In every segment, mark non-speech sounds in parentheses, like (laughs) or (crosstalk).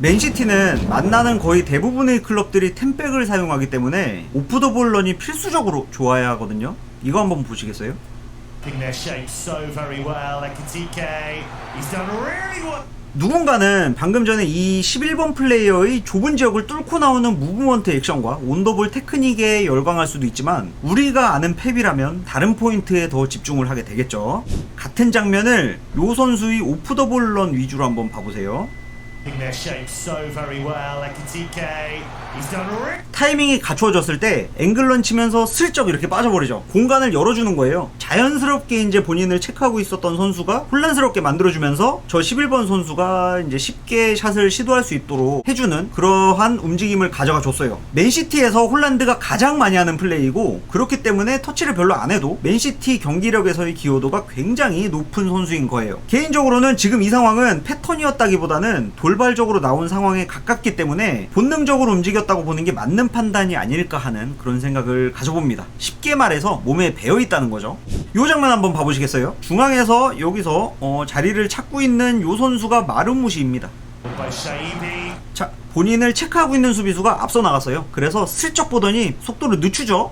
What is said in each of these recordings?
맨시티는 만나는 거의 대부분의 클럽들이 템백을 사용하기 때문에 오프 더 볼런이 필수적으로 좋아야 하거든요. 이거 한번 보시겠어요? 누군가는 방금 전에 이 11번 플레이어의 좁은 지역을 뚫고 나오는 무브먼트 액션과 온더볼 테크닉에 열광할 수도 있지만 우리가 아는 펩이라면 다른 포인트에 더 집중을 하게 되겠죠. 같은 장면을 요 선수의 오프 더 볼런 위주로 한번 봐보세요. 타이밍이 갖추어졌을 때 앵글런 치면서 슬쩍 이렇게 빠져버리죠. 공간을 열어주는 거예요. 자연스럽게 이제 본인을 체크하고 있었던 선수가 혼란스럽게 만들어주면서 저 11번 선수가 이제 쉽게 샷을 시도할 수 있도록 해주는 그러한 움직임을 가져가 줬어요. 맨시티에서 홀란드가 가장 많이 하는 플레이고 그렇기 때문에 터치를 별로 안 해도 맨시티 경기력에서의 기여도가 굉장히 높은 선수인 거예요. 개인적으로는 지금 이 상황은 패턴이었다기보다는 돌 발적으로 나온 상황에 가깝기 때문에 본능적으로 움직였다고 보는 게 맞는 판단이 아닐까 하는 그런 생각을 가져봅니다. 쉽게 말해서 몸에 배어 있다는 거죠. 요 장면 한번 봐보시겠어요? 중앙에서 여기서 어, 자리를 찾고 있는 요 선수가 마르무시입니다. 자, 본인을 체크하고 있는 수비수가 앞서 나갔어요. 그래서 슬쩍 보더니 속도를 늦추죠.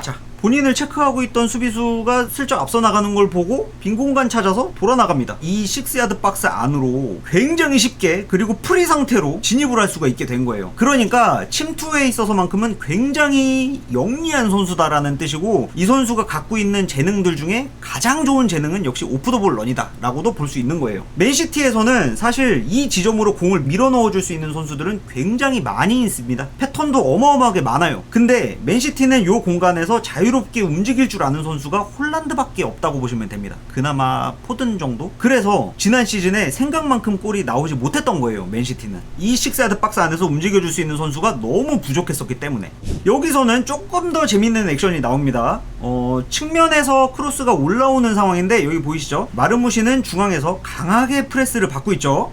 자, 본인을 체크하고 있던 수비수가 슬쩍 앞서 나가는 걸 보고 빈 공간 찾아서 돌아 나갑니다. 이 6야드 박스 안으로 굉장히 쉽게 그리고 프리 상태로 진입을 할 수가 있게 된 거예요. 그러니까 침투에 있어서만큼은 굉장히 영리한 선수다라는 뜻이고 이 선수가 갖고 있는 재능들 중에 가장 좋은 재능은 역시 오프 더볼 런이다라고도 볼 수 있는 거예요. 맨시티에서는 사실 이 지점으로 공을 밀어 넣어줄 수 있는 선수들은 굉장히 많이 있습니다. 패턴도 어마어마하게 많아요. 근데 맨시티는 이 공간에서 자유 롭게 움직일 줄 아는 선수가 홀란드밖에 없다고 보시면 됩니다. 그나마 포든 정도? 그래서 지난 시즌에 생각만큼 골이 나오지 못했던 거예요. 맨시티는 이 식스야드 박스 안에서 움직여줄 수 있는 선수가 너무 부족했었기 때문에 여기서는 조금 더 재밌는 액션이 나옵니다. 어, 측면에서 크로스가 올라오는 상황인데 여기 보이시죠? 마르무시는 중앙에서 강하게 프레스를 받고 있죠.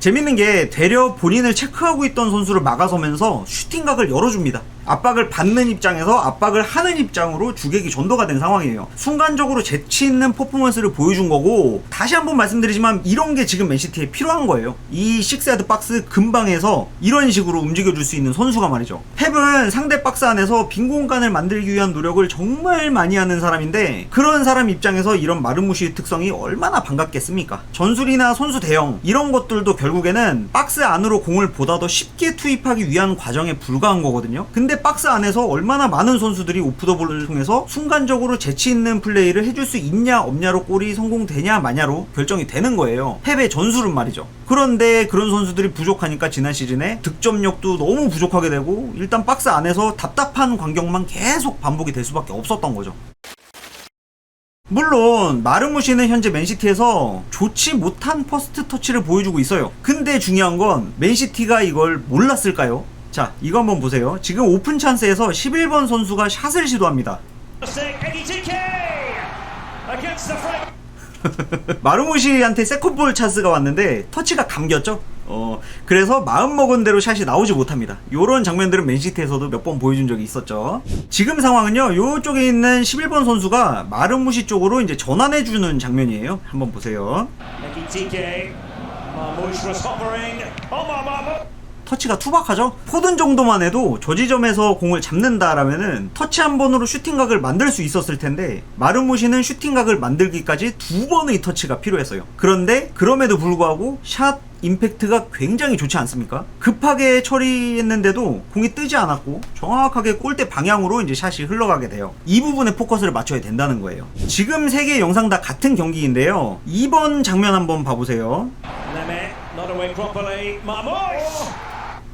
재밌는 게 되려 본인을 체크하고 있던 선수를 막아서면서 슈팅각을 열어줍니다. 압박을 받는 입장에서 압박을 하는 입장으로 주객이 전도가 된 상황이에요. 순간적으로 재치 있는 퍼포먼스를 보여준 거고 다시 한번 말씀드리지만 이런 게 지금 맨시티에 필요한 거예요. 이 식스야드 박스 근방에서 이런 식으로 움직여줄 수 있는 선수가 말이죠. 펩은 상대 박스 안에서 빈 공간을 만들기 위한 노력을 정말 많이 하는 사람인데 그런 사람 입장에서 이런 마르무시의 특성이 얼마나 반갑겠습니까? 전술이나 선수 대형 이런 것들도 결국에는 박스 안으로 공을 보다 더 쉽게 투입하기 위한 과정에 불과한 거거든요. 근데 박스 안에서 얼마나 많은 선수들이 오프더볼을 통해서 순간적으로 재치 있는 플레이를 해줄 수 있냐 없냐로 골이 성공되냐 마냐로 결정이 되는 거예요. 펩의 전술은 말이죠. 그런데 그런 선수들이 부족하니까 지난 시즌에 득점력도 너무 부족하게 되고 일단 박스 안에서 답답한 광경만 계속 반복이 될 수밖에 없었던 거죠. 물론 마르무시는 현재 맨시티에서 좋지 못한 퍼스트 터치를 보여주고 있어요. 근데 중요한 건 맨시티가 이걸 몰랐을까요? 자, 이거 한번 보세요. 지금 오픈 찬스에서 11번 선수가 샷을 시도합니다. (laughs) 마르무시한테 세컨볼 찬스가 왔는데 터치가 감겼죠? 어, 그래서 마음먹은 대로 샷이 나오지 못합니다. 요런 장면들은 맨시티에서도 몇 번 보여준 적이 있었죠. 지금 상황은요, 요쪽에 있는 11번 선수가 마르무시 쪽으로 이제 전환해주는 장면이에요. 한번 보세요. 터치가 투박하죠? 포든 정도만 해도 저 지점에서 공을 잡는다라면은 터치 한 번으로 슈팅각을 만들 수 있었을 텐데 마르무시는 슈팅각을 만들기까지 두 번의 터치가 필요했어요. 그런데 그럼에도 불구하고 샷 임팩트가 굉장히 좋지 않습니까? 급하게 처리했는데도 공이 뜨지 않았고 정확하게 골대 방향으로 이제 샷이 흘러가게 돼요. 이 부분에 포커스를 맞춰야 된다는 거예요. 지금 세 개 영상 다 같은 경기인데요. 2번 장면 한번 봐보세요.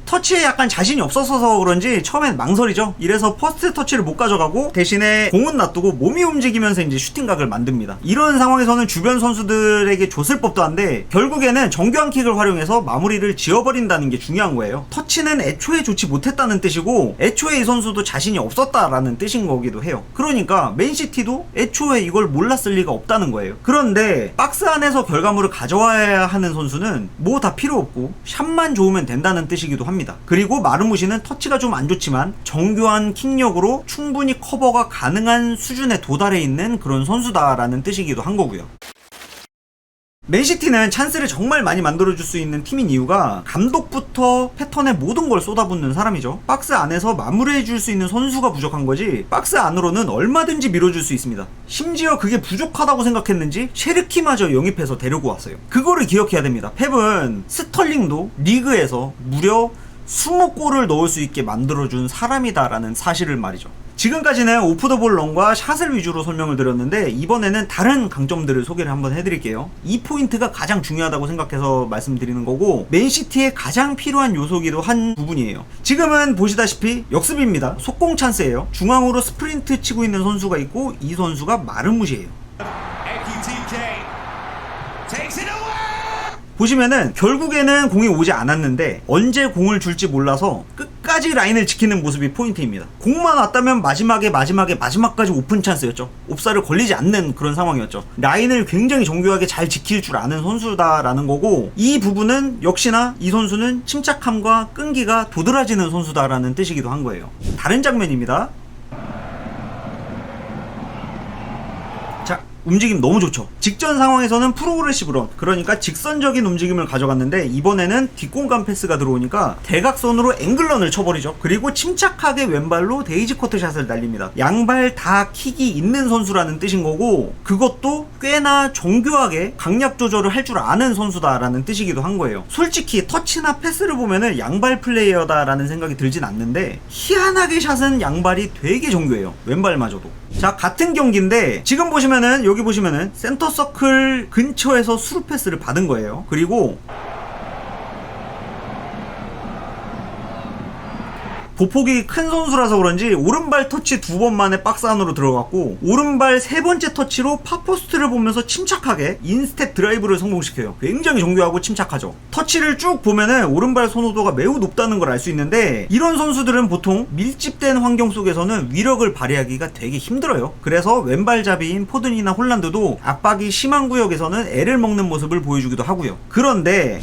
터치에 약간 자신이 없어서 그런지 처음엔 망설이죠. 이래서 퍼스트 터치를 못 가져가고 대신에 공은 놔두고 몸이 움직이면서 이제 슈팅각을 만듭니다. 이런 상황에서는 주변 선수들에게 줬을 법도 한데 결국에는 정교한 킥을 활용해서 마무리를 지어버린다는 게 중요한 거예요. 터치는 애초에 좋지 못했다는 뜻이고 애초에 이 선수도 자신이 없었다라는 뜻인 거기도 해요. 그러니까 맨시티도 애초에 이걸 몰랐을 리가 없다는 거예요. 그런데 박스 안에서 결과물을 가져와야 하는 선수는 뭐 다 필요 없고 샷만 좋으면 된다는 뜻이기도 합니다. 그리고 마르무시는 터치가 좀 안 좋지만 정교한 킥력으로 충분히 커버가 가능한 수준에 도달해 있는 그런 선수다라는 뜻이기도 한 거고요. 맨시티는 찬스를 정말 많이 만들어줄 수 있는 팀인 이유가 감독부터 패턴에 모든 걸 쏟아붓는 사람이죠. 박스 안에서 마무리해줄 수 있는 선수가 부족한 거지 박스 안으로는 얼마든지 밀어줄 수 있습니다. 심지어 그게 부족하다고 생각했는지 쉐르키마저 영입해서 데리고 왔어요. 그거를 기억해야 됩니다. 펩은 스털링도 리그에서 무려 20골을 넣을 수 있게 만들어준 사람이다라는 사실을 말이죠. 지금까지는 오프 더 볼 런과 샷을 위주로 설명을 드렸는데 이번에는 다른 강점들을 소개를 한번 해드릴게요. 이 포인트가 가장 중요하다고 생각해서 말씀드리는 거고 맨시티에 가장 필요한 요소기도 한 부분이에요. 지금은 보시다시피 역습입니다. 속공 찬스예요. 중앙으로 스프린트 치고 있는 선수가 있고 이 선수가 마르무시예요. 보시면은 결국에는 공이 오지 않았는데 언제 공을 줄지 몰라서 끝까지 라인을 지키는 모습이 포인트입니다. 공만 왔다면 마지막에 마지막에 마지막까지 오픈 찬스였죠. 옵사를 걸리지 않는 그런 상황이었죠. 라인을 굉장히 정교하게 잘 지킬 줄 아는 선수다라는 거고 이 부분은 역시나 이 선수는 침착함과 끈기가 도드라지는 선수다라는 뜻이기도 한 거예요. 다른 장면입니다. 자, 움직임 너무 좋죠. 직전 상황에서는 프로그레시브 런, 그러니까 직선적인 움직임을 가져갔는데 이번에는 뒷공간 패스가 들어오니까 대각선으로 앵글런을 쳐버리죠. 그리고 침착하게 왼발로 데이지 커트샷을 날립니다. 양발 다 킥이 있는 선수라는 뜻인 거고 그것도 꽤나 정교하게 강약 조절을 할 줄 아는 선수다라는 뜻이기도 한 거예요. 솔직히 터치나 패스를 보면은 양발 플레이어다라는 생각이 들진 않는데 희한하게 샷은 양발이 되게 정교해요. 왼발마저도. 자 같은 경기인데 지금 보시면은 여기 보시면은 센터 서클 근처에서 수루 패스를 받은 거예요. 그리고 보폭이 큰 선수라서 그런지 오른발 터치 두 번 만에 박스 안으로 들어갔고 오른발 세 번째 터치로 파포스트를 보면서 침착하게 인스텝 드라이브를 성공시켜요. 굉장히 정교하고 침착하죠. 터치를 쭉 보면은 오른발 선호도가 매우 높다는 걸 알 수 있는데 이런 선수들은 보통 밀집된 환경 속에서는 위력을 발휘하기가 되게 힘들어요. 그래서 왼발잡이인 포든이나 홀란드도 압박이 심한 구역에서는 애를 먹는 모습을 보여주기도 하고요. 그런데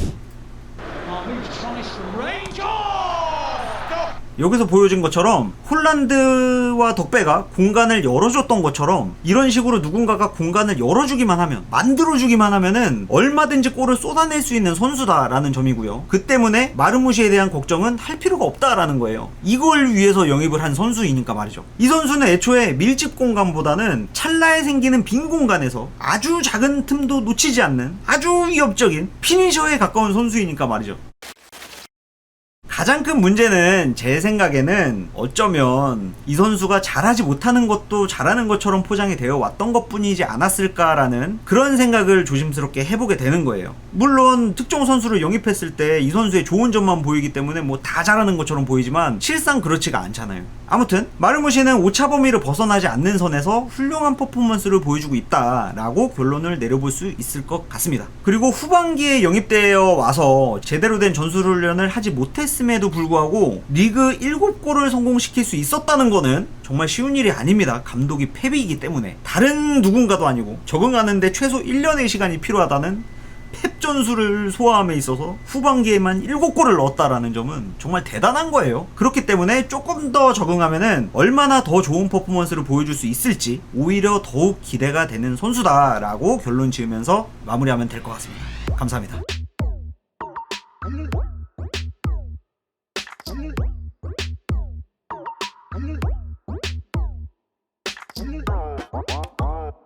여기서 보여진 것처럼 홀란드와 덕배가 공간을 열어줬던 것처럼 이런 식으로 누군가가 공간을 열어주기만 하면 만들어주기만 하면은 얼마든지 골을 쏟아낼 수 있는 선수다라는 점이고요. 그 때문에 마르무시에 대한 걱정은 할 필요가 없다라는 거예요. 이걸 위해서 영입을 한 선수이니까 말이죠. 이 선수는 애초에 밀집 공간보다는 찰나에 생기는 빈 공간에서 아주 작은 틈도 놓치지 않는 아주 위협적인 피니셔에 가까운 선수이니까 말이죠. 가장 큰 문제는 제 생각에는 어쩌면 이 선수가 잘하지 못하는 것도 잘하는 것처럼 포장이 되어 왔던 것 뿐이지 않았을까라는 그런 생각을 조심스럽게 해보게 되는 거예요. 물론 특정 선수를 영입했을 때 이 선수의 좋은 점만 보이기 때문에 뭐 다 잘하는 것처럼 보이지만 실상 그렇지가 않잖아요. 아무튼 마르무시는 오차 범위를 벗어나지 않는 선에서 훌륭한 퍼포먼스를 보여주고 있다라고 결론을 내려볼 수 있을 것 같습니다. 그리고 후반기에 영입되어 와서 제대로 된 전술 훈련을 하지 못했음에 도 불구하고 리그 7골을 성공시킬 수 있었다는 거는 정말 쉬운 일이 아닙니다. 감독이 펩이기 때문에 다른 누군가도 아니고 적응하는데 최소 1년의 시간이 필요하다는 펩 전술을 소화함에 있어서 후반기에만 7골을 넣었다라는 점은 정말 대단한 거예요. 그렇기 때문에 조금 더 적응하면은 얼마나 더 좋은 퍼포먼스를 보여줄 수 있을지 오히려 더욱 기대가 되는 선수다라고 결론 지으면서 마무리하면 될 것 같습니다. 감사합니다.